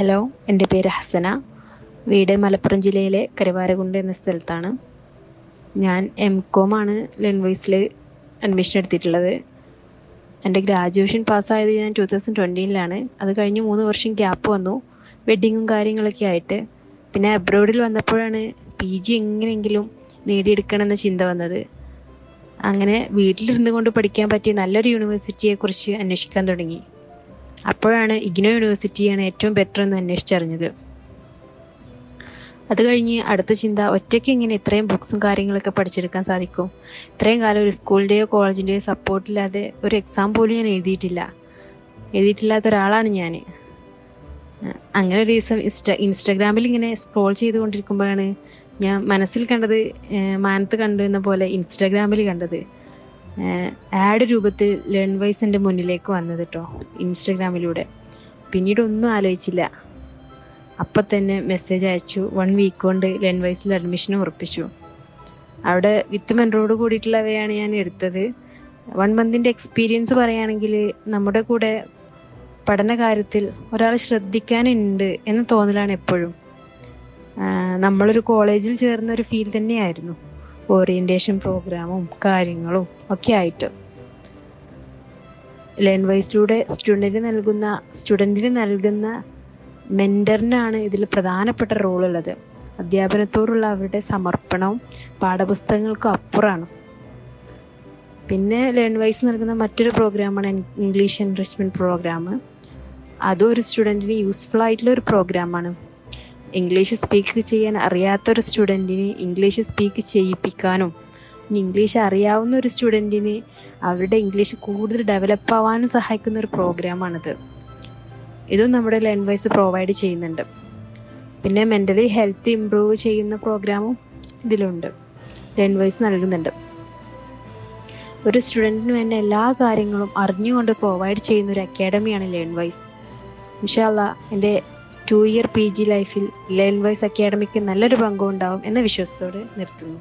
Hello എന്റെ പേര് ഹസന. വീട് മലപ്പുറം ജില്ലയിലെ കരുവാരകുണ്ട് എന്ന സ്ഥലത്താണ്. ഞാൻ എം കോം ആണ് ലേൺവൈസിൽ അഡ്മിഷൻ എടുത്തിട്ടുള്ളത്. എന്റെ ഗ്രാജുവേഷൻ പാസ്സായത് ഞാൻ ടു തൗസൻഡ് ട്വന്റീനിലാണ് അത് കഴിഞ്ഞ് മൂന്ന് വർഷം ഗ്യാപ്പ് വന്നു. വെഡ്ഡിങ്ങും കാര്യങ്ങളൊക്കെ ആയിട്ട്. പിന്നെ അബ്രോഡിൽ വന്നപ്പോഴാണ് പി ജി എങ്ങനെയെങ്കിലും നേടിയെടുക്കണമെന്ന ചിന്ത വന്നത്. അങ്ങനെ വീട്ടിലിരുന്നു കൊണ്ട് പഠിക്കാൻ പറ്റിയ നല്ലൊരു യൂണിവേഴ്സിറ്റിയെക്കുറിച്ച് അന്വേഷിക്കാൻ തുടങ്ങി. അപ്പോഴാണ് ഇഗ്നോ യൂണിവേഴ്സിറ്റിയാണ് ഏറ്റവും ബെറ്റർ എന്ന് അന്വേഷിച്ചറിഞ്ഞത്. അത് കഴിഞ്ഞ് അടുത്ത ചിന്ത ഒറ്റയ്ക്ക് ഇങ്ങനെ ഇത്രയും ബുക്സും കാര്യങ്ങളൊക്കെ പഠിച്ചെടുക്കാൻ സാധിക്കും? ഇത്രയും കാലം ഒരു സ്കൂളിന്റെയോ കോളേജിന്റെയോ സപ്പോർട്ടില്ലാതെ ഒരു എക്സാം പോലും ഞാൻ എഴുതിയിട്ടില്ല. എഴുതിയിട്ടില്ലാത്ത ഒരാളാണ് ഞാൻ. അങ്ങനെ ഒരു ദിവസം ഇൻസ്റ്റ ഇൻസ്റ്റഗ്രാമിൽ ഇങ്ങനെ സ്ക്രോൾ ചെയ്തുകൊണ്ടിരിക്കുമ്പോഴാണ് ഞാൻ മനസ്സിൽ കണ്ടത് മാനത്ത് കണ്ടു എന്ന പോലെ ഇൻസ്റ്റഗ്രാമിൽ കണ്ടത്. ആഡ് രൂപത്തിൽ ലേൺ വൈസ് എന്റെ മുന്നിലേക്ക് വന്നത് കേട്ടോ ഇൻസ്റ്റഗ്രാമിലൂടെ. പിന്നീട് ഒന്നും ആലോചിച്ചില്ല. അപ്പം തന്നെ മെസ്സേജ് അയച്ചു വൺ വീക്ക് കൊണ്ട് ലേൺ വൈസിൽ അഡ്മിഷൻ ഉറപ്പിച്ചു. അവിടെ വിത്ത് മെൻറോട് കൂടിയിട്ടുള്ളവയാണ് ഞാൻ എടുത്തത്. വൺ മന്തിന്റെ എക്സ്പീരിയൻസ് പറയുകയാണെങ്കിൽ നമ്മുടെ കൂടെ പഠന കാര്യത്തിൽ ഒരാൾ ശ്രദ്ധിക്കാനുണ്ട് എന്ന തോന്നലാണ് എപ്പോഴും. നമ്മളൊരു കോളേജിൽ ചേർന്ന ഒരു ഫീൽ തന്നെയായിരുന്നു. ഓറിയന്റേഷൻ പ്രോഗ്രാമും കാര്യങ്ങളും ഒക്കെ ആയിട്ട്. ലേൺ വൈസിലൂടെ സ്റ്റുഡന്റിന് നൽകുന്ന സ്റ്റുഡന്റിന് നൽകുന്ന മെന്ററിനാണ് ഇതിൽ പ്രധാനപ്പെട്ട റോൾ ഉള്ളത് അധ്യാപനത്തോടുള്ള അവരുടെ സമർപ്പണവും പാഠപുസ്തകങ്ങൾക്ക് അപ്പുറമാണ് പിന്നെ ലേൺ വൈസ് നൽകുന്ന മറ്റൊരു പ്രോഗ്രാമാണ് ഇംഗ്ലീഷ് എൻറിച്ച്മെന്റ് പ്രോഗ്രാം അതും ഒരു സ്റ്റുഡന്റിന് യൂസ്ഫുൾ ആയിട്ടുള്ള ഒരു പ്രോഗ്രാമാണ് ഇംഗ്ലീഷ് സ്പീക്ക് ചെയ്യാൻ അറിയാത്ത ഒരു സ്റ്റുഡന്റിന് ഇംഗ്ലീഷ് സ്പീക്ക് ചെയ്യിപ്പിക്കാനും ഇംഗ്ലീഷ് അറിയാവുന്ന ഒരു സ്റ്റുഡന്റിന് അവരുടെ ഇംഗ്ലീഷ് കൂടുതൽ ഡെവലപ്പ് ആവാനും സഹായിക്കുന്ന ഒരു പ്രോഗ്രാമാണിത് ഇതും നമ്മുടെ ലേൺ പ്രൊവൈഡ് ചെയ്യുന്നുണ്ട്. പിന്നെ മെന്റലി ഹെൽത്ത് ഇമ്പ്രൂവ് ചെയ്യുന്ന പ്രോഗ്രാമും ഇതിലുണ്ട്. ലേൺ നൽകുന്നുണ്ട്. ഒരു സ്റ്റുഡന്റിന് വേണ്ട എല്ലാ കാര്യങ്ങളും അറിഞ്ഞുകൊണ്ട് പ്രൊവൈഡ് ചെയ്യുന്ന ഒരു അക്കാഡമിയാണ് ലേൺ വൈസ് ഇൻഷാല്ല എന്റെ ടു ഇയർ പി ജി ലൈഫിൽ ലേൺ വൈസ് അക്കാഡമിക്ക് നല്ലൊരു പങ്കുണ്ടാവും എന്ന വിശ്വാസത്തോടെ നിർത്തുന്നു.